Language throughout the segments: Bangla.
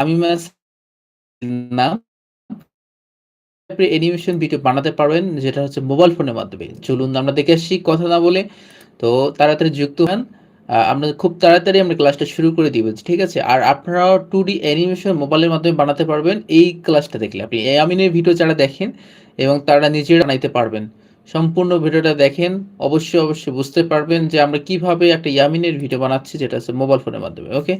শামিমাস নাম আপনি অ্যানিমেশন ভিডিও বানাতে পারবেন, যেটা হচ্ছে মোবাইল ফোনের মাধ্যমে। চলুন আমরা দেখে আসি কথা না বলে। তো তাড়াতাড়ি যুক্ত হন। আমরা খুব তাড়াতাড়ি আমরা ক্লাসটা শুরু করে দিব। ঠিক আছে? আর আপনারাও টু ডি অ্যানিমেশন মোবাইলের মাধ্যমে বানাতে পারবেন এই ক্লাসটা দেখলে। আপনি ইয়ামিনের ভিডিও যারা দেখেন এবং তারা নিজেরা বানাইতে পারবেন। সম্পূর্ণ ভিডিওটা দেখেন। অবশ্যই, অবশ্যই বুঝতে পারবেন যে আমরা কীভাবে একটা ইয়ামিনের ভিডিও বানাচ্ছি যেটা হচ্ছে মোবাইল ফোনের মাধ্যমে। ওকে?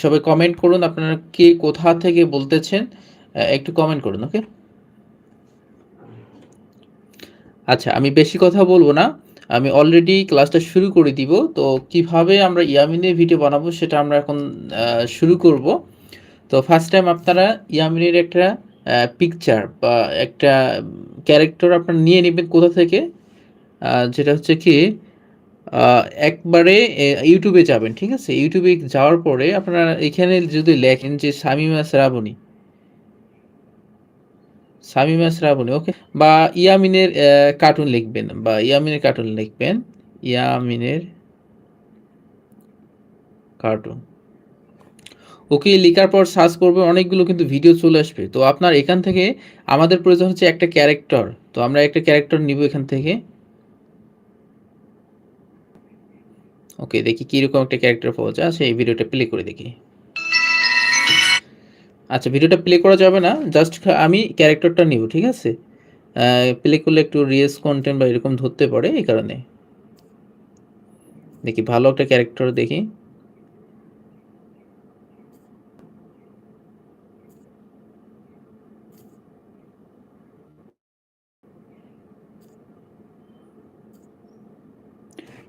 সবাই কমেন্ট করুন আপনারা কে কোথা থেকে বলতেছেন? একটু কমেন্ট করুন। ওকে? আচ্ছা আমি বেশি কথা বলব না। আমি অলরেডি ক্লাসটা শুরু করে দিব। তো কীভাবে আমরা ইয়ামিনের ভিডিও বানাবো সেটা আমরা এখন শুরু করব। তো ফার্স্ট টাইম আপনারা ইয়ামিনের একটা পিকচার বা একটা ক্যারেক্টার আপনারা নিয়ে নিবেন কোথা থেকে? যেটা হচ্ছে কি একবারে, এ যাবেন। ঠিক আছে? এ যাওয়ার পরে আপনারা এখানে যদি লেখেন যে শামিমা শ্রাবণী শামিমা শ্রাবণী, ওকে? বা ইয়ামিনের কার্টুন লিখবেন, বা ইয়ামিনের কার্টুন লিখবেন। ইয়ামিনের কার্টুন। ওকে লিখার পর সার্চ করবে, অনেকগুলো কিন্তু ভিডিও চলে আসবে। তো আপনার এখান থেকে আমাদের প্রয়োজন হচ্ছে একটা ক্যারেক্টার। তো আমরা একটা ক্যারেক্টার নিব এখান থেকে। ওকে দেখি কীরকম একটা ক্যারেক্টার পাওয়া যায়। এই ভিডিওটা প্লে করে দেখি। আচ্ছা ভিডিওটা প্লে করা যাবে না। জাস্ট আমি ক্যারেক্টারটা নিব। ঠিক আছে? প্লে করলে একটু রিয়েস কনটেন্ট বা এরকম ধরতে পারে এই কারণে। দেখি, ভালো একটা ক্যারেক্টার দেখি।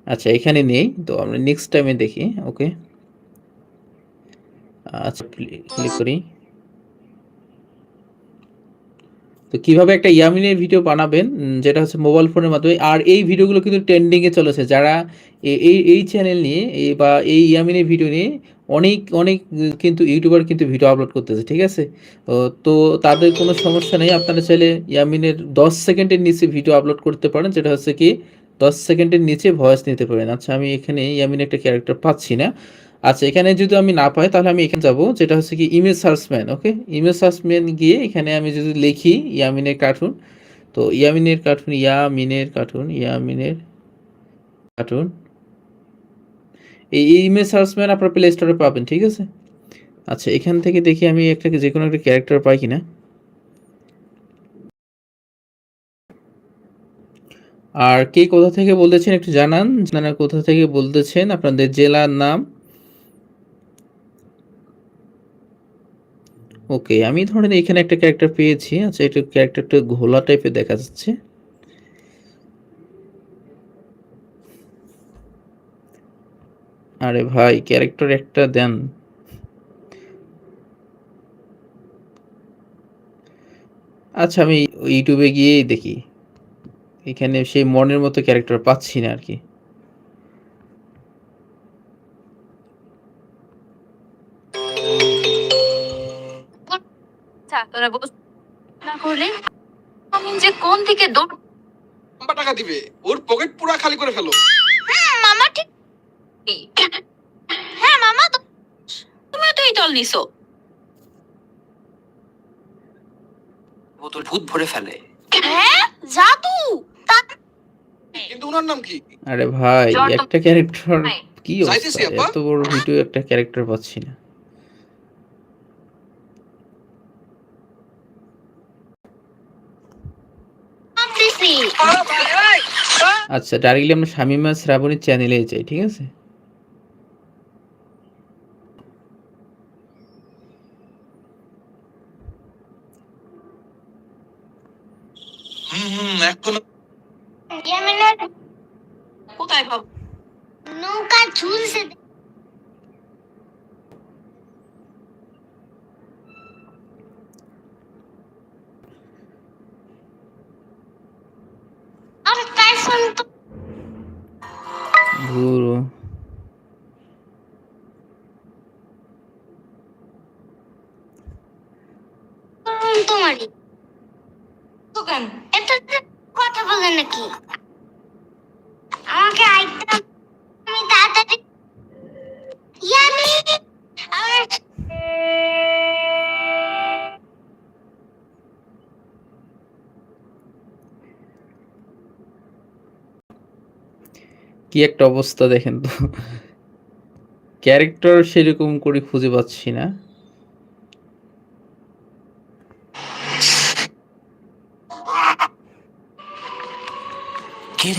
আচ্ছা এখানে নেই। তো আমরা নেক্সট টাইমে দেখি। ওকে? আচ্ছা প্লে করি। তো কীভাবে একটা ইয়ামিনের ভিডিও বানাবেন যেটা হচ্ছে মোবাইল ফোনের মাধ্যমে। আর এই ভিডিওগুলো কিন্তু ট্রেন্ডিংয়ে চলেছে। যারা এই এই চ্যানেল নিয়ে বা এই ইয়ামিনের ভিডিও নিয়ে অনেক, অনেক কিন্তু ইউটিউবার কিন্তু ভিডিও আপলোড করতেছে। ঠিক আছে? তো তাদের কোনো সমস্যা নেই। আপনারা চাইলে ইয়ামিনের ১০ সেকেন্ডের নিচে ভিডিও আপলোড করতে পারেন। যেটা হচ্ছে কি ১০ সেকেন্ডের নিচে ভয়েস নিতে পারেন। আচ্ছা আমি এখানে ইয়ামিনের একটা ক্যারেক্টার পাচ্ছি না। আচ্ছা এখানে যদি আমি না পাই তাহলে আমি এখানে যাব যেটা হচ্ছে কি ইমেজ সার্চম্যান। ওকে? ইমেজ সার্চম্যান গিয়ে এখানে আমি যদি লিখি ইয়ামিনের কার্টুন। তো ইয়ামিনের কার্টুন, ইয়ামিনের কার্টুন, ইয়ামিনের কার্টুন। এই ইমেজ সার্চম্যান আপনার প্লে স্টোরে পাবেন। ঠিক আছে? আচ্ছা এখান থেকে দেখি আমি একটা যে কোনো একটা ক্যারেক্টার পাই কিনা। আর কে কোথা থেকে বলতেছেন একটু জানান। আপনারা কোথা থেকে বলতেছেন আপনাদের জেলার নাম। ওকে, আমি ধরেন এখানে একটা ক্যারেক্টার পেয়েছি। আচ্ছা এটা ক্যারেক্টারটা ঘোলা টাইপের দেখা যাচ্ছে। আরে ভাই, ক্যারেক্টার একটা দেন। আচ্ছা আমি ইউটিউবে গিয়েই দেখি। এখানে সেই মনের মতো ক্যারেক্টার পাচ্ছি না আরকি। ছাত্ররা বুঝ না করলে আমি যে কোন দিকে দৌড় টাকা দিবে। ওর পকেট পুরা খালি করে ফেলো। মামা ঠিক হ্যাঁ মামা তুমিও তো এই দল নিছো। বোতল ভূত ভরে ফেলে। হ্যাঁ জাদু তা। কিন্তু ওনার নাম কি আরে ভাই একটা ক্যারেক্টার কি। এত বড় ভিডিও একটা ক্যারেক্টার পাচ্ছি না। আচ্ছা ডাইরেক্টলি আমরা শামিমা শ্রাবণীর চ্যানেলে যাই। ঠিক আছে? হুম হুম এখন নৌকা ঝুলছে আর টাইসন কি একটা অবস্থা দেখেন তো। ক্যারেক্টার সেরকম করে খুঁজে পাচ্ছি না। কে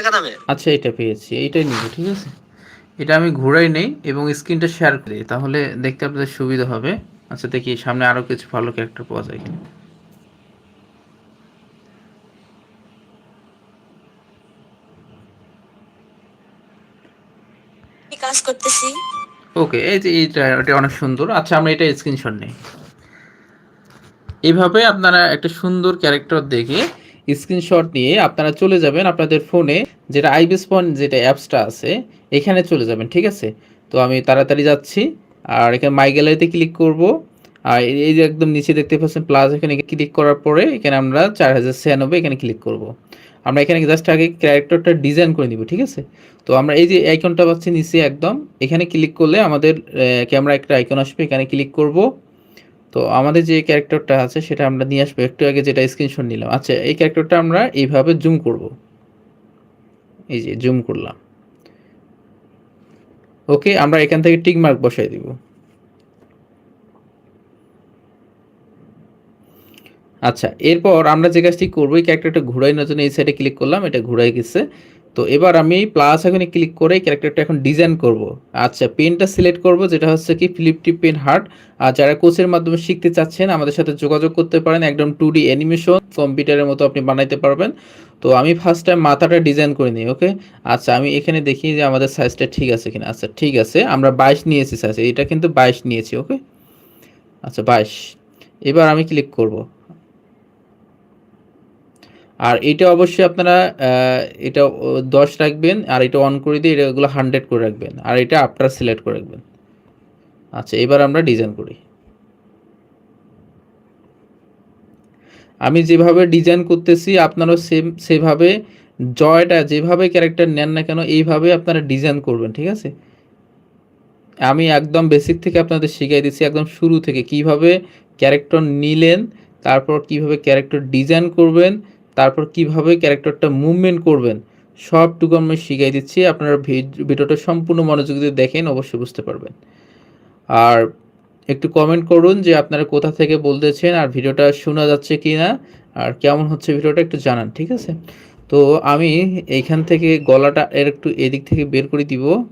টাকা দামে আচ্ছা এটা পেয়েছি এইটাই নিব ঠিক আছে? এটা আমি ঘুরাই নেই এবং স্ক্রিনটা শেয়ার করি তাহলে দেখতে আপনাদের সুবিধা হবে। আচ্ছা দেখি সামনে আরও কিছু ভালো ক্যারেক্টার পাওয়া যায় কিনা। কাজ করতেছি? ওকে এই যে এইটা এটা অনেক সুন্দর। আচ্ছা আমরা এটা স্ক্রিনশট নেই। এইভাবে আপনারা একটা সুন্দর ক্যারেক্টার দেখে স্ক্রিনশট নিয়ে আপনারা চলে যাবেন আপনাদের ফোনে, যেটা আইবিসপন যেটা অ্যাপসটা আছে, এখানে চলে যাবেন, ঠিক আছে? তো আমি তাড়াতাড়ি যাচ্ছি, আর এখানে মাই গ্যালারিতে ক্লিক করব, আর এই- যে একদম নিচে দেখতে পাচ্ছেন প্লাস এখানে ক্লিক করার পরে এখানে আমরা চার হাজার ছিয়ানব্বই এখানে ক্লিক করব। আমরা এখানে জাস্ট আগে ক্যারেক্টারটা ডিজাইন করে নিব, ঠিক আছে? তো আমরা এই যে আইকনটা পাচ্ছি নিচে একদম, এখানে ক্লিক করলে আমাদের ক্যামেরা একটা আইকন আসবে, এখানে ক্লিক করব। তো আমাদের যে ক্যারেক্টারটা আছে, সেটা আমরা নিয়ে আসব। একটু আগে যেটা স্ক্রিনশট নিলাম। আচ্ছা এই ক্যারেক্টারটা আমরা এইভাবে জুম করব। এই যে জুম করলাম। ওকে আমরা এখান থেকে টিক মার্ক বসাই দিব। আচ্ছা এরপর আমরা যে কাজটি করব, এই ক্যারেক্টারটা ঘুরাইনোর জন্য এই সাইডে ক্লিক করলাম। এটা ঘুরাই গেছে। তো এবার আমি প্লাস এখানে ক্লিক করে ক্যারেক্টারটা এখন ডিজাইন করব। আচ্ছা পেনটা সিলেক্ট করব, যেটা হচ্ছে কি ফ্লিপটি পেন হার্ট আর যারা কোচের মাধ্যমে শিখতে চাচ্ছেন, আমাদের সাথে যোগাযোগ করতে পারেন, একদম টু ডি অ্যানিমেশন কম্পিউটারের মতো আপনি বানাইতে পারবেন। তো আমি ফার্স্ট টাইম মাথাটা ডিজাইন করে নিই ওকে আচ্ছা আমি এখানে দেখি যে আমাদের সাইজটা ঠিক আছে কিনা। আচ্ছা ঠিক আছে, আমরা বাইশ নিয়েছি সাইজ এটা কিন্তু বাইশ নিয়েছি ওকে আচ্ছা বাইশ। এবার আমি ক্লিক করব। আর এটা অবশ্যই আপনারা এটা দশ রাখবেন, আর এটা অন করে দিয়ে এগুলো হান্ড্রেড করে রাখবেন, আর এটা আফটার সিলেক্ট করে রাখবেন। আচ্ছা এবার আমরা ডিজাইন করি। আমি যেভাবে ডিজাইন করতেছি, আপনারাও সেম সেভাবে জয়টা যেভাবে ক্যারেক্টার নেন না কেন, এইভাবে আপনারা ডিজাইন করবেন, ঠিক আছে? আমি একদম বেসিক থেকে আপনাদের শিখিয়ে দিচ্ছি, একদম শুরু থেকে কীভাবে ক্যারেক্টার নিলেন, তারপর কীভাবে ক্যারেক্টার ডিজাইন করবেন তারপর কীভাবে ক্যারেক্টারটা মুভমেন্ট করবেন, সবটুকু আমি শিখিয়ে দিচ্ছি। আপনারা ভিড- ভিডিওটা সম্পূর্ণ মনোযোগ দিয়ে দেখেন, অবশ্যই বুঝতে পারবেন। আর একটু কমেন্ট করুন যে আপনারা কোথা থেকে বলতেছেন আর ভিডিওটা শোনা যাচ্ছে কি না আর কেমন হচ্ছে ভিডিওটা একটু জানান, ঠিক আছে? তো আমি এইখান থেকে গলাটা এর একটু এদিক থেকে বের করে দিব।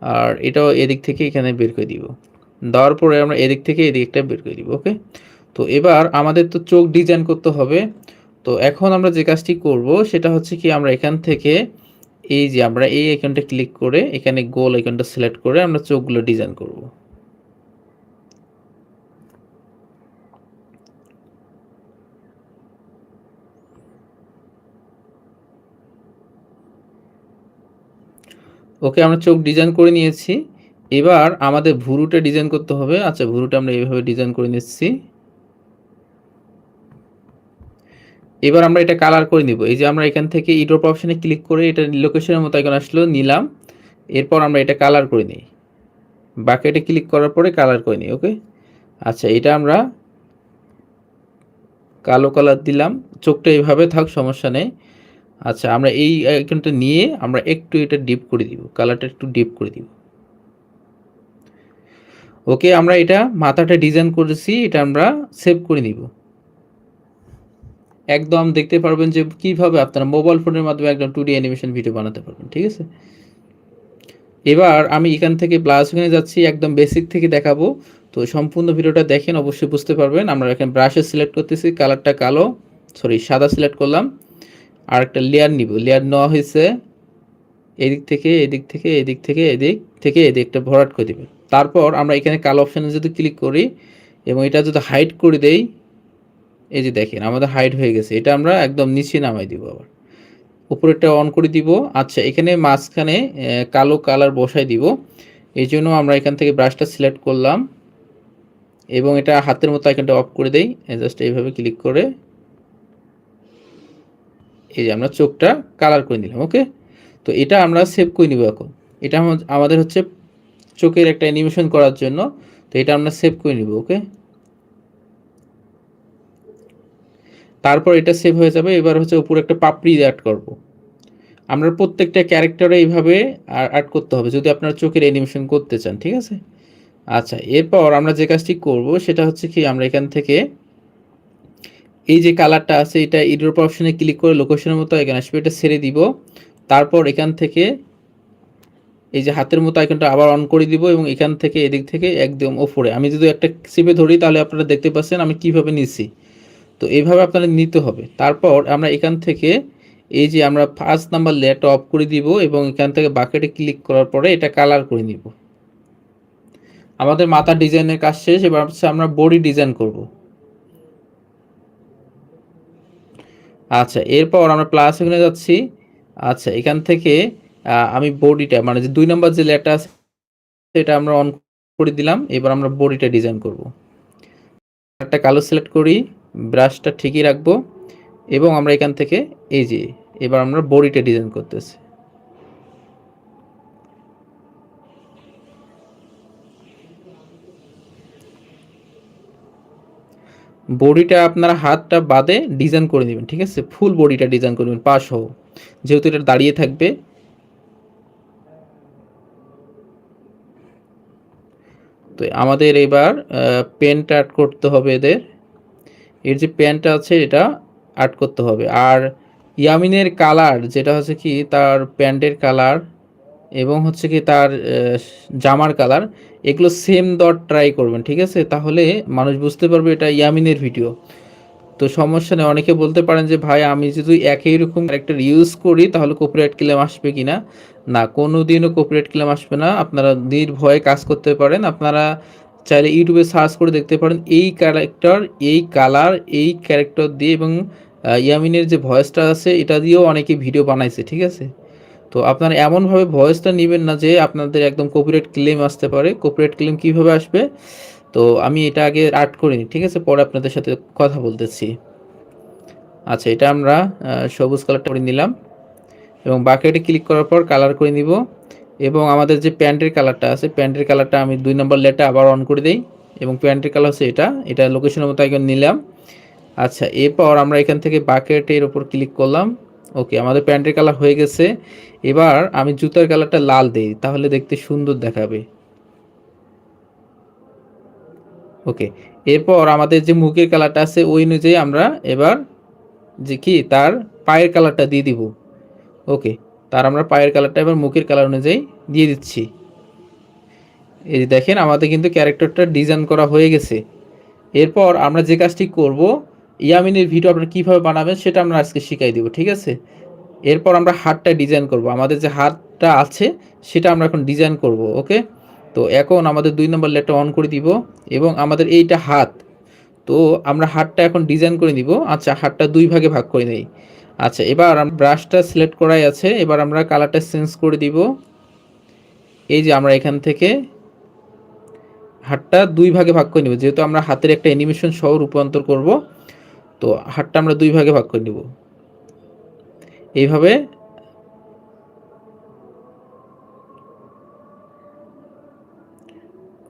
আর এটাও এদিক থেকে এখানে বের করে দিব। দেওয়ার পরে আমরা এদিক থেকে এদিকটা বের করে দিব ওকে তো এবার আমাদের তো চোখ ডিজাইন করতে হবে। তো এখন আমরা যে কাজটি করব, সেটা হচ্ছে কি আমরা এখান থেকে এই যে আমরা এই আইকনটা ক্লিক করে এখানে গোল আইকনটা সিলেক্ট করে আমরা চোখগুলো ডিজাইন করব। ওকে, আমরা চোখ ডিজাইন করে নিয়েছি। এবার আমাদের ভুরুটা ডিজাইন করতে হবে। আচ্ছা ভুরুটা আমরা এইভাবে ডিজাইন করে নিচ্ছি। এবার আমরা এটা কালার করে নিব। এই যে আমরা এখান থেকে ইডোপ অপশানে ক্লিক করে এটা লোকেশনের মতো এখন আসলো, নিলাম। এরপর আমরা এটা কালার করে নিই। বাকেটে ক্লিক করার পরে কালার করে নিই ওকে আচ্ছা এটা আমরা কালো কালার দিলাম। চোখটা এইভাবে থাক, সমস্যা নেই। আচ্ছা আমরা এই আইকনটা নিয়ে আমরা একটু এটা ডিপ করে দিব কালারটা একটু ডিপ করে দিব। ওকে আমরা এটা মাথাটা ডিজাইন করেছি, এটা আমরা সেভ করে নিব। একদম দেখতে পারবেন যে কীভাবে আপনারা মোবাইল ফোনের মাধ্যমে একদম টু ডি অ্যানিমেশন ভিডিও বানাতে পারবেন, ঠিক আছে? এবার আমি এখান থেকে ব্লাউজ ওখানে যাচ্ছি, একদম বেসিক থেকে দেখাবো। তো সম্পূর্ণ ভিডিওটা দেখেন, অবশ্যই বুঝতে পারবেন। আমরা এখানে ব্রাশে সিলেক্ট করতেছি কালারটা কালো সরি সাদা সিলেক্ট করলাম। আর একটা লেয়ার নিব লেয়ার নেওয়া হয়েছে। এদিক থেকে এদিক থেকে এদিক থেকে এদিক থেকে এদিকটা ভরাট করে দিবে। তারপর আমরা এখানে কালো অপশানে যদি ক্লিক করি এবং এটা যদি হাইড করে দেই এই যে দেখেন, আমাদের হাইড হয়ে গেছে। এটা আমরা একদম নিচে নামাই দিব আবার। উপরেরটা অন করে দিব। আচ্ছা এখানে মাঝখানে কালো কালার বসাই দিব। এই জন্য আমরা এখান থেকে ব্রাশটা সিলেক্ট করলাম এবং এটা হাতের মতো আইকনটা অফ করে দেই। জাস্ট এইভাবে ক্লিক করে এই যে আমরা চোখটা কালার করে নিলাম ওকে তো এটা আমরা সেভ করে নিব এখন। এটা আমাদের হচ্ছে চোখের একটা অ্যানিমেশন করার জন্য। তো এটা আমরা সেভ করে নিব ওকে তারপর এটা সেভ হয়ে যাবে। এবার হচ্ছে উপরে একটা পাপড়ি অ্যাড করব। আমরা প্রত্যেকটা ক্যারেক্টারে এইভাবে অ্যাড করতে হবে, যদি আপনার চোখের অ্যানিমেশন করতে চান, ঠিক আছে? আচ্ছা এরপর আমরা যে কাজটি করব, সেটা হচ্ছে কি, আমরা এখান থেকে এই যে কালারটা আছে, এটা ইডোর অপশনে ক্লিক করে লোকেশনের মতো এখানে আসবে, এটা ছেড়ে দিব। তারপর এখান থেকে এই যে হাতের মতো আইকনটা আবার অন করে দিব এবং এখান থেকে এদিক থেকে একদম ওপরে। আমি যদি একটা চিপে ধরি, তাহলে আপনারা দেখতে পাচ্ছেন আমি কীভাবে নিচ্ছি। তো এইভাবে আপনাদের নিতে হবে। তারপর আমরা এখান থেকে এই যে আমরা ফার্স্ট নাম্বার লেয়ারটা অফ করে দিব এবং এখান থেকে বাকেটে ক্লিক করার পরে এটা কালার করে নিব। আমাদের মাথার ডিজাইনের কাজ শেষ, এবার হচ্ছে আমরা বডি ডিজাইন করব। আচ্ছা এরপর আমরা প্লাস এখানে যাচ্ছি। আচ্ছা এখান থেকে আমি বডিটা মানে যে দুই নম্বর যে লেয়ারটা আছে, সেটা আমরা অন করে দিলাম। এবার আমরা বডিটা ডিজাইন করব। একটা কালো সিলেক্ট করি। ব্রাশটা ঠিকই রাখব এবং আমরা এখান থেকে, এই যে, এবার আমরা বডিটা ডিজাইন করতেছি। বডিটা আপনারা হাতটা বাদে ডিজাইন করে নেবেন, ঠিক আছে? ফুল বডিটা ডিজাইন করে করবেন পা সহ যেহেতু এটা দাঁড়িয়ে থাকবে। তো আমাদের এবার পেনটা অ্যাড করতে হবে এদের। এর যে প্যান্টটা আছে, এটা অ্যাড করতে হবে। আর ইয়ামিনের কালার যেটা হচ্ছে কি, তার প্যান্টের কালার এবং হচ্ছে কি তার জামার কালার এগুলো সেম দর ট্রাই করবেন, ঠিক আছে? তাহলে মানুষ বুঝতে পারবে এটা ইয়ামিনের ভিডিও তো সমস্যা নেই, অনেকে বলতে পারেন যে, ভাই, আমি যদি একই রকম ক্যারেক্টার ইউজ করি, তাহলে কপিরাইট ক্লেম আসবে কি না না কোনো দিনও কপিরাইট ক্লেম আসবে না। আপনারা নির্ভয়ে কাজ করতে পারেন। আপনারা চাইলে ইউটিউবে সার্চ করে দেখতে পারেন এই ক্যারেক্টার এই কালার এই ক্যারেক্টার দিয়ে এবং ইয়ামিনের যে ভয়েসটা আছে, এটা দিয়েও অনেকে ভিডিও বানাইছে, ঠিক আছে? তো আপনারা এমনভাবে ভয়েসটা নেবেন না যে আপনাদের একদম কপিরাইট ক্লেম আসতে পারে। কপিরাইট ক্লেম কীভাবে আসবে? তো আমি এটা আগে আর্ট করিনি ঠিক আছে? পরে আপনাদের সাথে কথা বলতেছি। আচ্ছা এটা আমরা সবুজ কালারটা করে নিলাম এবং বাকেটে ক্লিক করার পর কালার করে নিব। এবং আমাদের যে প্যান্টের কালারটা আছে, প্যান্টের কালারটা আমি দুই নম্বর লেটটা আবার অন করে দিই এবং প্যান্টের কালার হচ্ছে এটা এটা লোকেশনের মতো একজন নিলাম। আচ্ছা এরপর আমরা এখান থেকে বাকেটের ওপর ক্লিক করলাম। ওকে আমাদের প্যান্টের কালার হয়ে গেছে। এবার আমি জুতার কালারটা লাল দিই, তাহলে দেখতে সুন্দর দেখাবে। ওকে এরপর আমাদের যে মুখের কালারটা আছে, ওই অনুযায়ী আমরা এবার যে কি, তার পায়ের কালারটা দিয়ে দিব। ওকে তার আমরা পায়ের কালারটা এবার মুখের কালার অনুযায়ী দিয়ে দিচ্ছি। এই দেখেন, আমাদের কিন্তু ক্যারেক্টারটা ডিজাইন করা হয়ে গেছে। এরপর আমরা যে কাজটি করব, ইয়ামিনের ভিডিও আপনারা কীভাবে বানাবেন সেটা আমরা আজকে শিখাই দিব, ঠিক আছে? এরপর আমরা হাতটা ডিজাইন করব। আমাদের যে হাতটা আছে, সেটা আমরা এখন ডিজাইন করব ওকে তো এখন আমাদের দুই নম্বর লেটটা অন করে দিব এবং আমাদের এইটা হাত। তো আমরা হাতটা এখন ডিজাইন করে নিব। আচ্ছা হাতটা দুই ভাগে ভাগ করে নেই। আচ্ছা এবার ব্রাশটা সিলেক্ট করাই আছে। এবার আমরা কালারটা চেঞ্জ করে দিব। এই যে আমরা এখান থেকে হাতটা দুই ভাগে ভাগ করে নেব। যেহেতু আমরা হাতের একটা অ্যানিমেশন সহ রূপান্তর করব, তো হাতটা আমরা দুই ভাগে ভাগ করে নিব। এইভাবে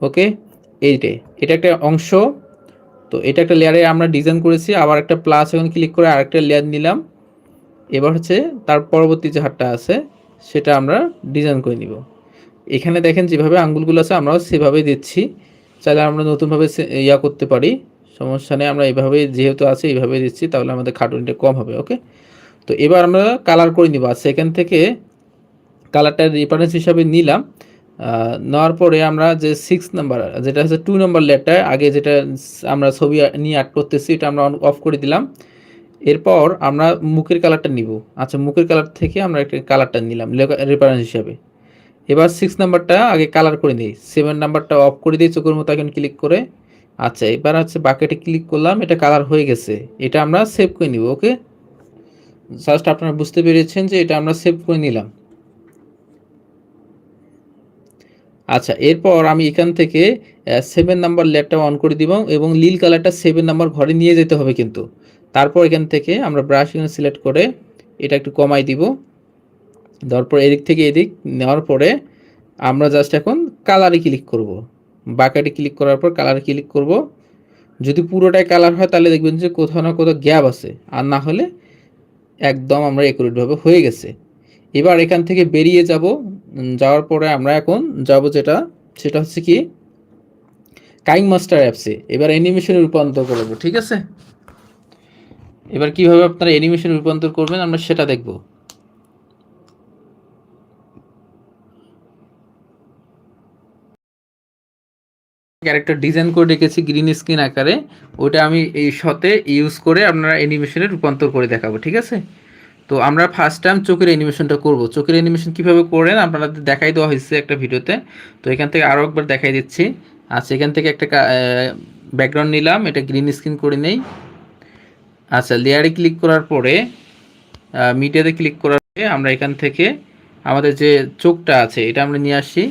ওকে এইটাই এটা একটা অংশ, তো এটা একটা লেয়ারে আমরা ডিজাইন করেছি। আবার একটা প্লাস এখন ক্লিক করে আরেকটা লেয়ার নিলাম। এবার হচ্ছে তার পরবর্তী যে হাতটা আছে, সেটা আমরা ডিজাইন করে নিব। এখানে দেখেন যেভাবে আঙ্গুলগুলো আছে, আমরাও সেভাবেই দিচ্ছি। চাইলে আমরা নতুনভাবে ইয়া করতে পারি, সমস্যা নেই, আমরা এইভাবে যেহেতু আছে এইভাবে দিচ্ছি, তাহলে আমাদের খাটুনিটা কম হবে ওকে তো এবার আমরা কালার করে নিব। আর সেখান থেকে কালারটা রেফারেন্স হিসাবে নিলাম। নেওয়ার পরে আমরা যে সিক্স নাম্বার যেটা হচ্ছে টু নাম্বার লেয়ারটা আগে যেটা আমরা ছবি নিয়ে অ্যাড করতেছি, এটা আমরা অফ করে দিলাম। এরপর আমরা মুখের কালারটা নিব। আচ্ছা মুখের কালার থেকে আমরা একটা কালারটা নিলাম রেফারেন্স হিসাবে। এবার সিক্স নাম্বারটা আগে কালার করে দিই সেভেন নাম্বারটা অফ করে দিই, চোখের মতো এখন ক্লিক করে। আচ্ছা এবার হচ্ছে বাকেটে ক্লিক করলাম, এটা কালার হয়ে গেছে, এটা আমরা সেভ করে নিব ওকে জাস্ট আপনারা বুঝতে পেরেছেন যে এটা আমরা সেভ করে নিলাম। আচ্ছা এরপর আমি এখান থেকে সেভেন নাম্বার ল্যাবটা অন করে দিব এবং নীল কালারটা সেভেন নাম্বার ঘরে নিয়ে যেতে হবে কিন্তু। তারপর এখান থেকে আমরা ব্রাশ এখানে সিলেক্ট করে এটা একটু কমাই দিব। দেওয়ার পর এদিক থেকে এদিক নেওয়ার পরে আমরা জাস্ট এখন কালারে ক্লিক করব। বাকাটে ক্লিক করার পর কালারে ক্লিক করব। যদি পুরোটাই কালার হয় তাহলে দেখবেন যে কোথাও না কোথাও গ্যাপ আছে। আর না হলে একদম আমরা একুরেটভাবে হয়ে গেছে। এবার এখান থেকে বেরিয়ে যাব। যাওয়ার পরে আমরা এখন যাব যেটা, সেটা হচ্ছে কি কাইং মাস্টার অ্যাপসে এবার অ্যানিমেশনে রূপান্তর করব ঠিক আছে? এবার কীভাবে আপনারা অ্যানিমেশন রূপান্তর করবেন, আমরা সেটা দেখব। ক্যারেক্টার ডিজাইন করে রেখেছি গ্রিন স্ক্রিন আকারে, ওটা আমি এই শতে ইউজ করে আপনারা অ্যানিমেশনে রূপান্তর করে দেখাবো, ঠিক আছে? তো আমরা ফার্স্ট টাইম চোখের অ্যানিমেশনটা করব। চোখের অ্যানিমেশন কীভাবে করেন, আপনাদের দেখাই দেওয়া হয়েছে একটা ভিডিওতে। তো এখান থেকে আরও একবার দেখাই দিচ্ছি। আচ্ছা এখান থেকে একটা ব্যাকগ্রাউন্ড নিলাম, এটা গ্রিন স্ক্রিন করে নেই। আচ্ছা লেয়ারে ক্লিক করার পরে মিডিয়াতে ক্লিক করার পরে আমরা এখান থেকে আমাদের যে চোখটা আছে, এটা আমরা নিয়ে আসি।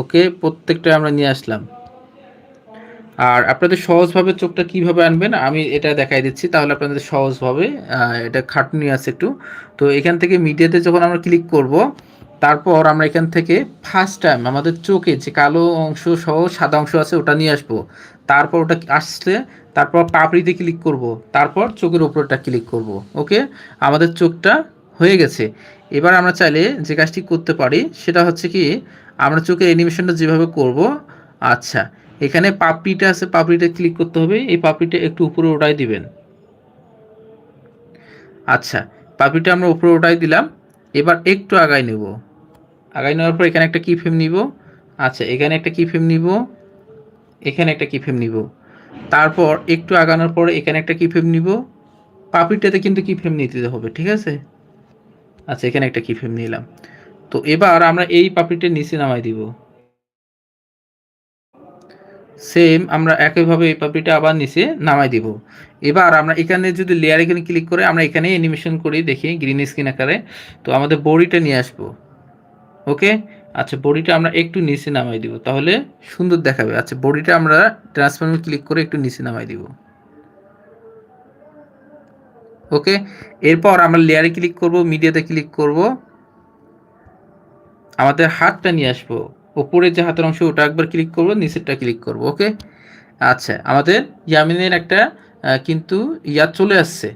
ওকে, প্রত্যেকটা আমরা নিয়ে আসলাম। আর আপনাদের সহজভাবে চোখটা কীভাবে আনবেন, আমি এটা দেখাই দিচ্ছি। তাহলে আপনাদের সহজভাবে এটা খাটনি আছে একটু। তো এখান থেকে মিডিয়াতে যখন আমরা ক্লিক করব তারপর আমরা এখান থেকে ফার্স্ট টাইম আমাদের চোখে যে কালো অংশ সহ সাদা অংশ আছে ওটা নিয়ে আসব। তারপর ওটা আসলে তারপর পাপড়িতে ক্লিক করব। তারপর চোখের উপরটা ক্লিক করব। ওকে আমাদের চোখটা হয়ে গেছে। এবার আমরা চাইলে যে কাজটি করতে পারি সেটা হচ্ছে কি, আমরা চোখের অ্যানিমেশনটা যেভাবে করব আচ্ছা এখানে পাপড়িটা আছে, পাপড়িটা ক্লিক করতে হবে। এই পাপড়িটা একটু উপরে ওটাই দিবেন। আচ্ছা পাপড়িটা আমরা উপরে ওটাই দিলাম। এবার একটু আগাই নেব। আগাই নেওয়ার পর এখানে একটা কি ফ্রেম নিব। আচ্ছা এখানে একটা কি ফ্রেম নিব। এখানে একটা কি ফ্রেম নিব। তারপর একটু আগানোর পর এখানে একটা কি ফ্রেম নিব। পাপড়িটাতে কিন্তু কি ফ্রেম নিতে হবে, ঠিক আছে? আচ্ছা এখানে একটা কি ফ্রেম নিলাম। তো এবার আমরা এই পাপড়িটা নিচে নামাই দিব। সেম আমরা একইভাবে এই পাপড়িটা আবার নিচে নামাই দিব। এবার আমরা এখানে যদি লেয়ার এখানে ক্লিক করে আমরা এখানে অ্যানিমেশন করি দেখি গ্রিন স্ক্রিন আকারে। তো আমাদের বডিটা নিয়ে আসব। ওকে? আচ্ছা বডিটা আমরা একটু নিচে নামাই দিব, তাহলে সুন্দর দেখাবে। আচ্ছা বডিটা আমরা ট্রান্সফর্মে ক্লিক করে একটু নিচে নামাই দিব। ওকে? এরপর আমরা লেয়ারে ক্লিক করব মিডিয়াতে ক্লিক করব। আমাদের হাতটা নিয়ে আসব। ওপরের যে হাতের অংশ, ওটা একবার ক্লিক করব, নিচেরটা ক্লিক করব, ওকে? আচ্ছা আমাদের ইয়ামিনের একটা কিন্তু ইয়া চলে আসছে।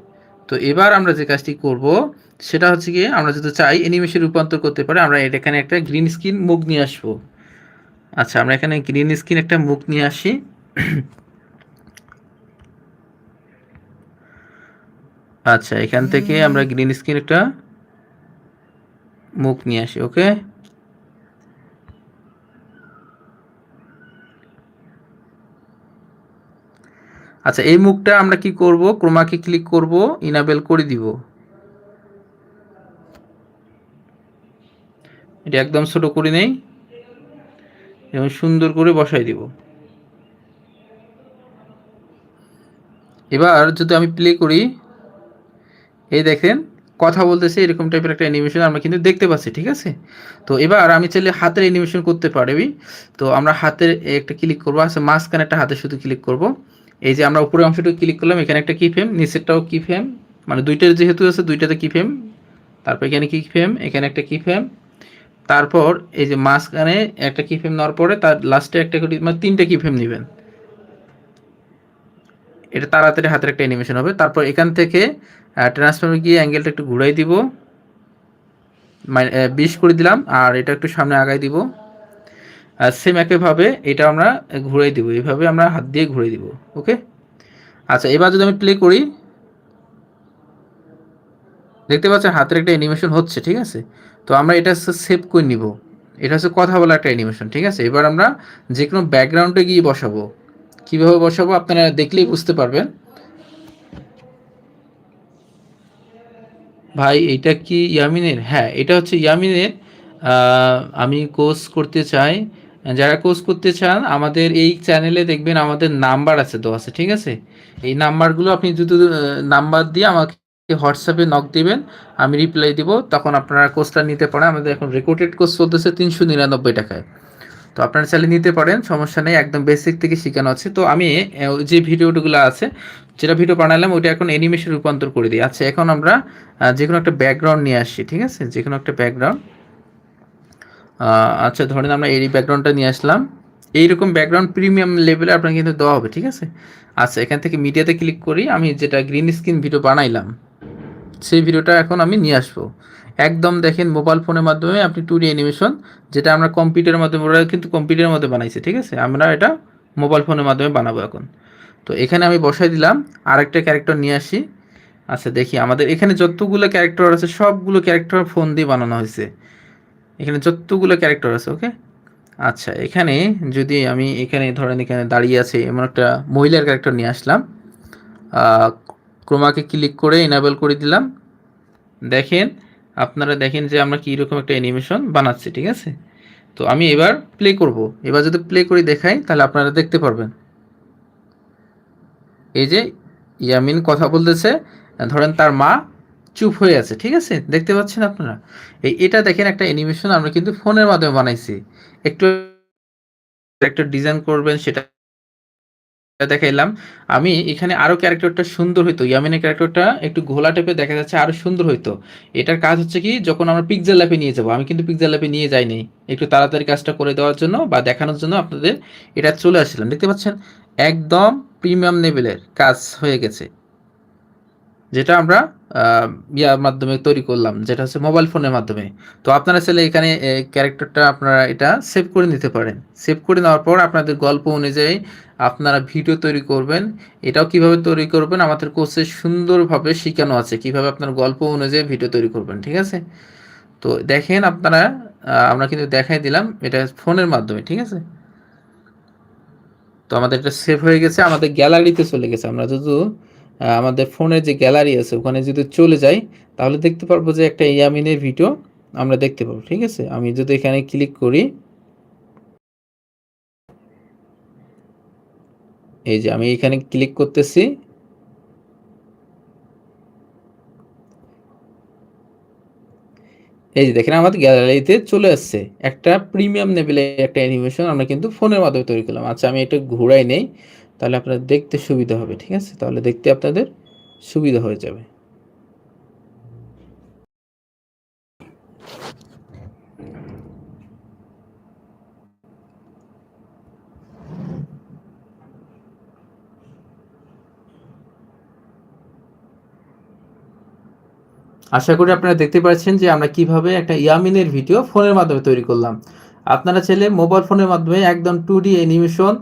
তো এবার আমরা যে কাজটি করব সেটা হচ্ছে গিয়ে আমরা যদি চাই অ্যানিমেশন রূপান্তর করতে পারি আমরা এখানে একটা গ্রিন স্ক্রিন মুখ নিয়ে আসব। আচ্ছা আমরা এখানে গ্রিন স্ক্রিন একটা মুখ নিয়ে আসি। আচ্ছা এখান থেকে আমরা গ্রিন স্ক্রিন একটা মুখ নিয়ে আসি ওকে? আচ্ছা এই মুখটা আমরা কি করব? ক্রোমাকে ক্লিক করব ইনাবেল করে দিব। এটা একদম ছোট করে নেই। এবং সুন্দর করে বসাই দিব। এবার যদি আমি প্লে করি, এই দেখেন, কথা বলতেছে এরকম টাইপের একটা অ্যানিমেশন আমরা কিন্তু দেখতে পাচ্ছি, ঠিক আছে? তো এবার আমি চাইলে হাতের অ্যানিমেশন করতে পারবি তো আমরা হাতের একটা ক্লিক করব আচ্ছা মাঝখানে একটা হাতে শুধু ক্লিক করব। এই যে আমরা উপরের অংশটা ক্লিক করলাম, এখানে একটা কি ফ্রেম নিচেরটাও কি ফ্রেম মানে দুইটার যেহেতু আছে, দুইটাতে কি ফ্রেম তারপর এখানে কি ফ্রেম এখানে একটা কি ফ্রেম তারপর এই যে মাঝখানে একটা কি ফ্রেম নেওয়ার পরে তার লাস্টে একটা করে মানে তিনটা কি ফ্রেম নেবেন। এটা তাড়াতাড়ি হাতের একটা অ্যানিমেশন হবে। তারপর এখান থেকে ট্রান্সফর্মে গিয়ে অ্যাঙ্গেলটা একটু ঘুরাই দিব। মানে বিশ করে দিলাম, আর এটা একটু সামনে আগাই দিব। আর সেম একইভাবে এটা আমরা ঘুরাই দিব। এইভাবে আমরা হাত দিয়ে ঘুরে দিব, ওকে? আচ্ছা এবার যদি আমি প্লে করি, দেখতে পাচ্ছেন হাতের একটা অ্যানিমেশন হচ্ছে, ঠিক আছে? তো আমরা এটা সেভ করে নিব। এটা হচ্ছে কথা বলা একটা অ্যানিমেশন ঠিক আছে? এবার আমরা যে কোনো ব্যাকগ্রাউন্ডে গিয়ে বসাবো। কীভাবে বসাবো আপনারা দেখলেই বুঝতে পারবেন। ভাই, এটা কি ইয়ামিনের? হ্যাঁ এটা হচ্ছে ইয়ামিনের আমি কোর্স করতে চাই। যারা কোর্স করতে চান, আমাদের এই চ্যানেলে দেখবেন আমাদের নাম্বার আছে তো আছে, ঠিক আছে? এই নাম্বারগুলো আপনি যদি নাম্বার দিয়ে আমাকে হোয়াটসঅ্যাপে নক দিবেন, আমি রিপ্লাই দিব, তখন আপনারা কোর্সটা নিতে পারেন। আমাদের এখন রেকর্ডেড কোর্স চলতেছে তিনশো নিরানব্বই টাকায়। তো আপনারা চাইলে নিতে পারেন, সমস্যা নেই, একদম বেসিক থেকে শেখানো আছে। তো আমি যে ভিডিওগুলো আছে, যেটা ভিডিও বানালাম, ওইটা এখন অ্যানিমেশন রূপান্তর করে দিই। আচ্ছা এখন আমরা যে কোনো একটা ব্যাকগ্রাউন্ড নিয়ে আসছি ঠিক আছে? যে কোনো একটা ব্যাকগ্রাউন্ড আচ্ছা ধরেন আমরা এই ব্যাকগ্রাউন্ডটা নিয়ে আসলাম। এইরকম ব্যাকগ্রাউন্ড প্রিমিয়াম লেভেলে আপনার কিন্তু দেওয়া হবে, ঠিক আছে? আচ্ছা এখান থেকে মিডিয়াতে ক্লিক করি, আমি যেটা গ্রিন স্ক্রিন ভিডিও বানাইলাম সেই ভিডিওটা এখন আমি নিয়ে আসব। একদম দেখেন মোবাইল ফোনের মাধ্যমে আপনি টু ডি অ্যানিমেশন যেটা আমরা কম্পিউটারের মাধ্যমে, ওরা কিন্তু কম্পিউটারের মধ্যে বানাইছে, ঠিক আছে? আমরা এটা মোবাইল ফোনের মাধ্যমে বানাবো এখন। তো এখানে আমি বসাই দিলাম, আরেকটা ক্যারেক্টার নিয়ে আসি। আচ্ছা দেখি, আমাদের এখানে যতগুলো ক্যারেক্টার আছে, সবগুলো ক্যারেক্টার ফোন দিয়ে বানানো হয়েছে। এখানে যতগুলো ক্যারেক্টার আছে ওকে আচ্ছা এখানে যদি আমি, এখানে ধরেন এখানে দাঁড়িয়ে আছে এমন একটা মহিলার ক্যারেক্টার নিয়ে আসলাম। ক্রোমাকে ক্লিক করে এনাবেল করে দিলাম। দেখেন, আপনারা দেখেন যে আমরা কীরকম একটা অ্যানিমেশন বানাচ্ছি, ঠিক আছে? তো আমি এবার প্লে করব। এবার যদি প্লে করে দেখাই, তাহলে আপনারা দেখতে পারবেন। এই যে ইয়ামিন কথা বলতেছে, ধরেন তার মা চুপ হয়ে আছে, ঠিক আছে? দেখতে পাচ্ছেন আপনারা? এই এটা দেখেন একটা অ্যানিমেশন আমরা কিন্তু ফোনের মাধ্যমে বানাইছি। একটু একটা ডিজাইন করবেন, সেটা দেখাইলাম। আমি এখানে আরও ক্যারেক্টারটা সুন্দর হইতো, ইয়ামিনের ক্যারেক্টারটা একটু ঘোলা টাইপে দেখা যাচ্ছে আরও সুন্দর হইতো। এটার কাজ হচ্ছে কি, যখন আমরা পিকজার ল্যাপে নিয়ে যাব, আমি কিন্তু পিকজার ল্যাপে নিয়ে যাইনি, একটু তাড়াতাড়ি কাজটা করে দেওয়ার জন্য বা দেখানোর জন্য আপনাদের এটা চলে আসছিলাম। দেখতে পাচ্ছেন, একদম প্রিমিয়াম লেভেলের কাজ হয়ে গেছে। যেটা আমরা ইয়ার মাধ্যমে তৈরি করলাম, যেটা হচ্ছে মোবাইল ফোনের মাধ্যমে। তো আপনারা চাইলে এখানে ক্যারেক্টারটা আপনারা এটা সেভ করে নিতে পারেন। সেভ করে নেওয়ার পর আপনাদের গল্প অনুযায়ী আপনারা ভিডিও তৈরি করবেন। এটাও কীভাবে তৈরি করবেন, আমাদের কোর্সে সুন্দরভাবে শেখানো আছে, কীভাবে আপনার গল্প অনুযায়ী ভিডিও তৈরি করবেন, ঠিক আছে? তো দেখেন আপনারা আমরা কিন্তু দেখাই দিলাম, এটা ফোনের মাধ্যমে, ঠিক আছে? তো আমাদের এটা সেভ হয়ে গেছে, আমাদের গ্যালারিতে চলে গেছে। আমরা যদি আমাদের ফোনের যে গ্যালারি আছে, ওখানে যদি চলে যাই, তাহলে দেখতে পারব যে একটা ইয়ামিনের ভিডিও আমরা দেখতে পাবো, ঠিক আছে? আমি যদি এখানে ক্লিক করি, এই যে আমি এখানে ক্লিক করতেছি। এই যে দেখেন আমাদের গ্যালারিতে চলে আসছে। একটা প্রিমিয়াম লেভেলের একটা অ্যানিমেশন আমরা কিন্তু ফোনের মাধ্যমে তৈরি করলাম। আচ্ছা আমি এটা ঘুরাই নেই। তাহলে আপনার দেখতে সুবিধা হবে, ঠিক আছে? তাহলে দেখতে আপনাদের সুবিধা হয়ে যাবে। আশা করি আপনারা দেখতে পাচ্ছেন যে আমরা কীভাবে একটা ইয়ামিনের ভিডিও ফোনের মাধ্যমে তৈরি করলাম। আপনারা চাইলে মোবাইল ফোনের মাধ্যমে একদম টু ডি অ্যানিমেশন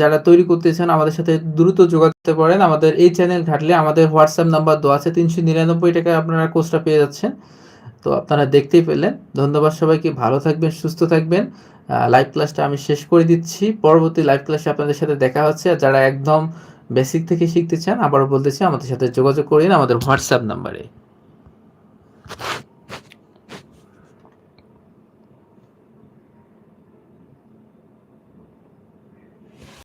যারা তৈরি করতেছেন আমাদের সাথে দ্রুত যোগাযোগ করতে পারেন। আমাদের এই চ্যানেল ঘাটলে আমাদের হোয়াটসঅ্যাপ নাম্বার দেওয়া আছে, তিনশো নিরানব্বই টাকায় আপনারা কোর্সটা পেয়ে যাচ্ছেন। তো আপনারা দেখতেই পেলেন। ধন্যবাদ সবাইকে। ভালো থাকবেন, সুস্থ থাকবেন। লাইভ ক্লাসটা আমি শেষ করে দিচ্ছি। পরবর্তী লাইভ ক্লাসে আপনাদের সাথে দেখা হচ্ছে। আর যারা একদম বেসিক থেকে শিখতে চান, আবারও বলতেছি আমাদের সাথে যোগাযোগ করিন আমাদের হোয়াটসঅ্যাপ নাম্বারে।